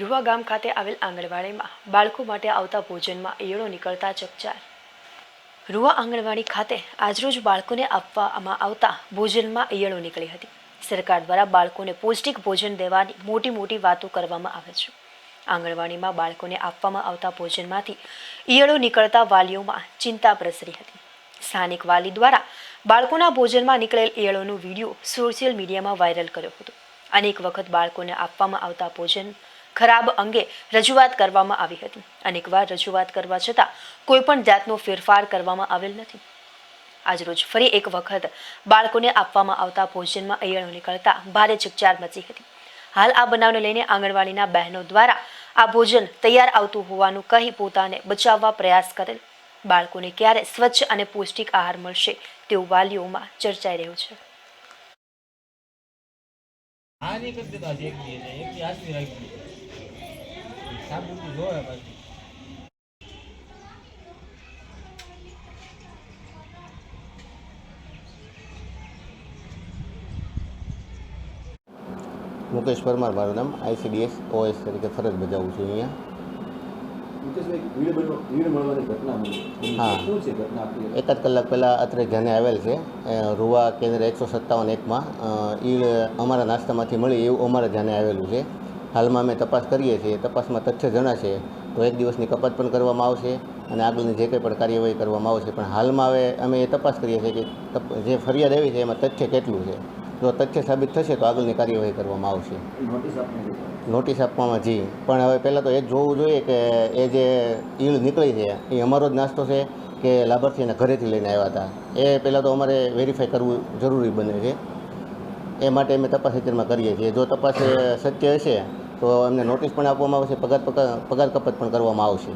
રૂવા ગામ ખાતે આવેલ આંગણવાડીમાં બાળકો માટે આવતા ભોજનમાં ઈયળો નીકળતા ચકચાર. રૂવા આંગણવાડી ખાતે આજરોજ બાળકોને આપવામાં આવતા ભોજનમાં ઈયળો નીકળી હતી. સરકાર દ્વારા બાળકોને પૌષ્ટિક ભોજન દેવાની મોટી મોટી વાતો કરવામાં આવે છે. આંગણવાડીમાં બાળકોને આપવામાં આવતા ભોજનમાંથી ઈયળો નીકળતા વાલીઓમાં ચિંતા પ્રસરી હતી. સ્થાનિક વાલી દ્વારા બાળકોના ભોજનમાં નીકળેલ ઈયળોનો વીડિયો સોશિયલ મીડિયામાં વાયરલ કર્યો હતો. અનેક વખત બાળકોને આપવામાં આવતા ભોજન ખરાબ અંગે રજૂઆત કરવામાં આવી હતી. અનેકવાર રજૂઆત કરવા છતાં કોઈ પણ જાતનો ફેરફાર કરવામાં આવેલ નથી. આજરોજ ફરી એક વખત બાળકોને આપવામાં આવતા ભોજનમાં અયળો નીકળતા ભારે ચકચાર મચી હતી. હાલ આ બનાવને લઈને આંગણવાડીના બહેનો દ્વારા આ ભોજન તૈયાર આવતું હોવાનું કહી પોતાને બચાવવા પ્રયાસ કરેલ. બાળકોને ક્યારે સ્વચ્છ અને પૌષ્ટિક આહાર મળશે તેવું વાલીઓમાં ચર્ચાઈ રહ્યું છે. આની કરી દેતો એક એક દી રાખી સાબુથી જોવે પાછું મુકેશ પરમાર મારું નામ આઈસીડીએસ ઓએસ તરીકે ફરજ બજાવું છું અહીંયા. હા. એક જ એકાદ કલાક પહેલાં અત્રે ધ્યાને આવેલ છે. રૂવા કેન્દ્ર એકસો સત્તાવન એકમાં ઈડ અમારા નાસ્તામાંથી મળી એવું અમારા ધ્યાને આવેલું છે. હાલમાં અમે તપાસ કરીએ છીએ તપાસમાં તથ્ય જણાશે તો એક દિવસની કપાત પણ કરવામાં આવશે અને આગળની જે કંઈ પણ કાર્યવાહી કરવામાં આવશે. પણ હાલમાં હવે અમે એ તપાસ કરીએ છીએ કે જે ફરિયાદ આવી છે એમાં તથ્ય કેટલું છે? જો તથ્ય સાબિત થશે તો આગળની કાર્યવાહી કરવામાં આવશે. નોટિસ આપવામાં જી. પણ હવે પહેલાં તો એ જોવું જોઈએ કે એ જે ઈળ નીકળી છે એ અમારો જ નાસ્તો છે કે લાભાર્થીના ઘરેથી લઈને આવ્યા હતા? એ પહેલાં તો અમારે વેરીફાઈ કરવું જરૂરી બને છે. એ માટે અમે તપાસ અત્યારમાં કરીએ છીએ. જો તપાસ સત્ય હશે, તો એમને નોટિસ પણ આપવામાં આવશે, પગાર પગાર પગાર કપાત પણ કરવામાં આવશે.